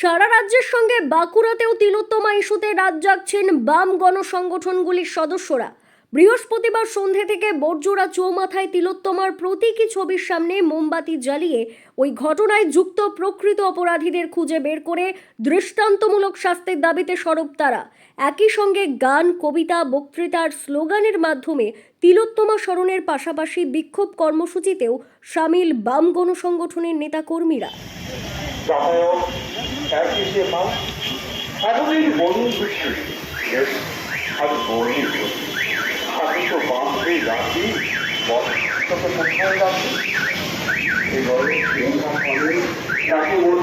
সারা রাজ্যের সঙ্গে বাঁকুড়াতেও তিলোত্তমা ইস্যুতে রাত জাগছেন বাম গণসংগঠনগুলির সদস্যরা। বৃহস্পতিবার সন্ধে থেকে বর্জোড়া চৌমাথায় তিলোত্তমার প্রতীকী ছবির সামনে মোমবাতি জ্বালিয়ে ওই ঘটনায় যুক্ত প্রকৃত অপরাধীদের খুঁজে বের করে দৃষ্টান্তমূলক শাস্তির দাবিতে সরব তারা। একই সঙ্গে গান, কবিতা, বক্তৃতার স্লোগানের মাধ্যমে তিলোত্তমা স্মরণের পাশাপাশি বিক্ষোভ কর্মসূচিতেও সামিল বাম গণসংগঠনের নেতাকর্মীরা। যাতায়াত একই সেবা এমনই বন্ধু আজ বলি আমি তো বাঁধতে রাখি তোকে কোথায় রাখি এবারে নাকি ওর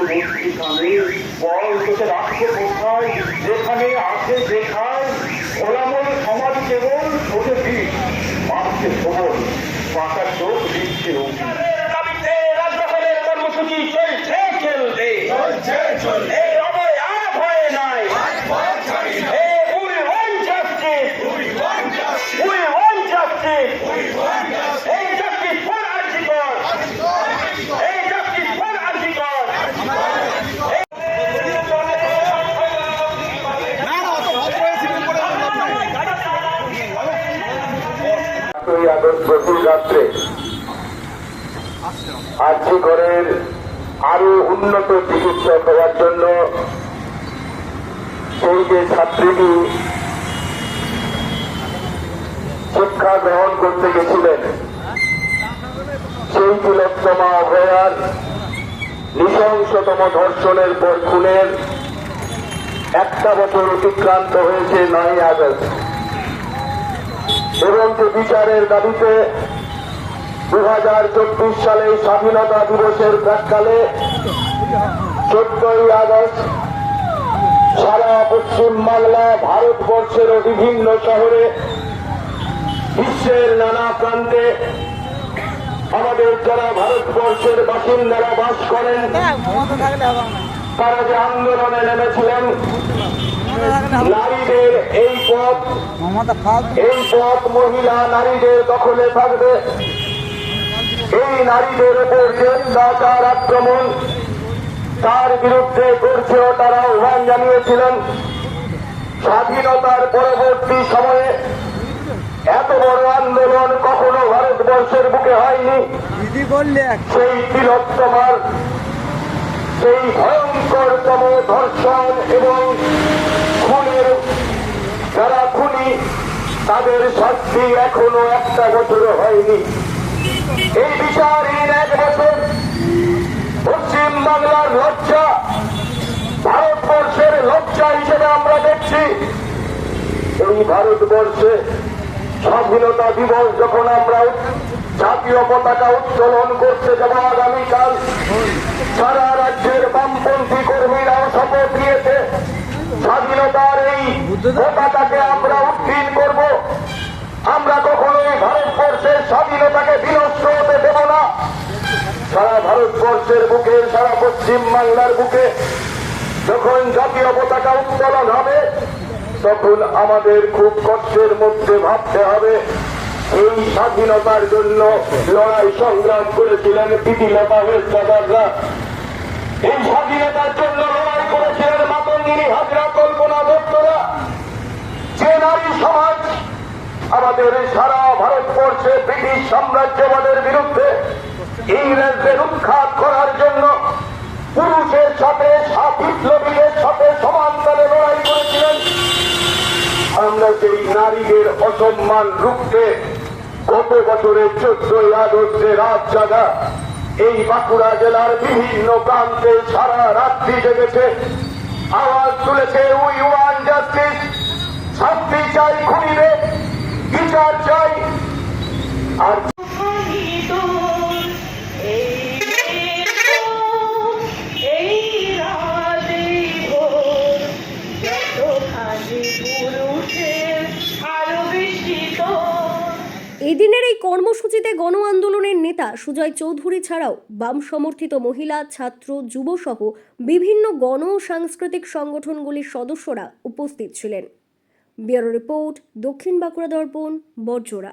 কানে বল। তোকে রাখব কোথায় যেখানে আছে যেখায় ওলামল সমাজ কেবল ছোটে দিস মারছে সবল পাকা চোখ দিচ্ছে অগ্নি আটই আগস্ট গভীর রাত্রে আর্জি ঘরের আরও উন্নত চিকিৎসক হওয়ার জন্য সেই যে ছাত্রীটি শিক্ষা গ্রহণ করতে গেছিলেন, সেই তিলোত্তমা অভয়ার নৃশংসতম ধর্ষণের পর খুনের একটা বছর অতিক্রান্ত হয়েছে নয় আগস্ট। এবং যে বিচারের দাবিতে দু হাজার চব্বিশ সালে স্বাধীনতা দিবসের প্রাককালে চোদ্দই আগস্ট সারা পশ্চিম বাংলা ভারতবর্ষের বিভিন্ন শহরে বিশ্বের নানা প্রান্তে আমাদের যারা ভারতবর্ষের বাসিন্দারা বাস করেন তারা যে আন্দোলনে নেমেছিলেন নারীদের এই পথ এই পথ মহিলা নারীদের দখলে থাকবে। এই নারীদের উপর যে অত্যাচার আক্রমণ তার বিরুদ্ধে করছেও তারা আহ্বান জানিয়েছিলেন। স্বাধীনতার পরবর্তী সময়ে এত বড় আন্দোলন কখনো ভারতবর্ষের বুকে হয়নি। সেই তিলোত্তমার সেই ভয়ঙ্করতম ধর্ষণ এবং খুনের যারা খুনি তাদের শাস্তি এখনও একটা বছর হয়নি। এই বিচারহীন এক বছর পশ্চিম বাংলার লজ্জা, ভারতবর্ষের লজ্জা হিসেবে আমরা দেখছি। এই ভারতবর্ষে স্বাধীনতা দিবস যখন আমরা জাতীয় পতাকা উত্তোলন করতে যাব আগামীকাল, সারা রাজ্যের বামপন্থী কর্মীরাও শপথ নিয়েছে। স্বাধীনতার এই পতাকাকে আমরা উত্তীর্ণ করব আমরা কখনোই ভারতবর্ষের স্বাধীনতাকে বিনষ্ট হতে দেব না। সারা ভারতবর্ষের বুকে, সারা পশ্চিম বাংলার বুকে যখন জাতীয় পতাকা উত্তোলন হবে, তখন আমাদের খুব কষ্টের মধ্যে ভাবতে হবে, এই স্বাধীনতার জন্য লড়াই সংগ্রাম করেছিলেন প্রীতিলতা ওয়েস্টাদাররা এই স্বাধীনতার জন্য লড়াই করেছিলেন মাতঙ্গিনী হাজরা কল্পনা দত্তরা। যে নারী সমাজ আমাদের সারা ভারতবর্ষে ব্রিটিশ সাম্রাজ্যবাদের বিরুদ্ধে ইংরেজদের উৎখাত করার জন্য পুরুষের সাথে বিপ্লবীদের সাথে সমানতালে লড়াই করেছিলেন। আমরা সেই নারীদের অসম্মান রুখতে গত বছরের চোদ্দই আগস্টে রাত জাগা এই বাঁকুড়া জেলার বিভিন্ন প্রান্তে সারা রাত্রি জেগেছে। আওয়াজ তুলেছে এদিনের এই কর্মসূচিতে গণ আন্দোলনের নেতা সুজয় চৌধুরী ছাড়াও বাম সমর্থিত মহিলা, ছাত্র যুবসহ বিভিন্ন গণ সাংস্কৃতিক সংগঠনগুলির সদস্যরা উপস্থিত ছিলেন। ব্যুরো রিপোর্ট, দক্ষিণ বাঁকুড়া দর্পণ বড়জোড়া